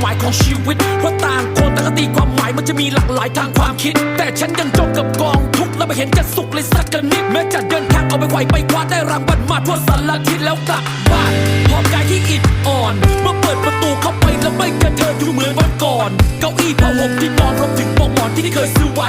หมายของชีวิต เพราะต่างคนแต่ละตีความหมายมันจะมีหลากหลายทางความคิด แต่ฉันยังจมกับกองทุกแล้วไม่เห็นจะสุขเลยสักกันนิดแม้จะเดินทางเอาไปไหวไปคว้าได้รางวัลมาทั่วสารทิศแล้วกลับบ้านพร้อมใจที่อิดอ่อน เมื่อเปิดประตูเข้าไปแล้วไม่เจอเธออยู่เหมือนวันก่อน เก้าอี้ผ้าห่มที่นอนรวมถึงปลอกหมอนที่เคยซื้อไว้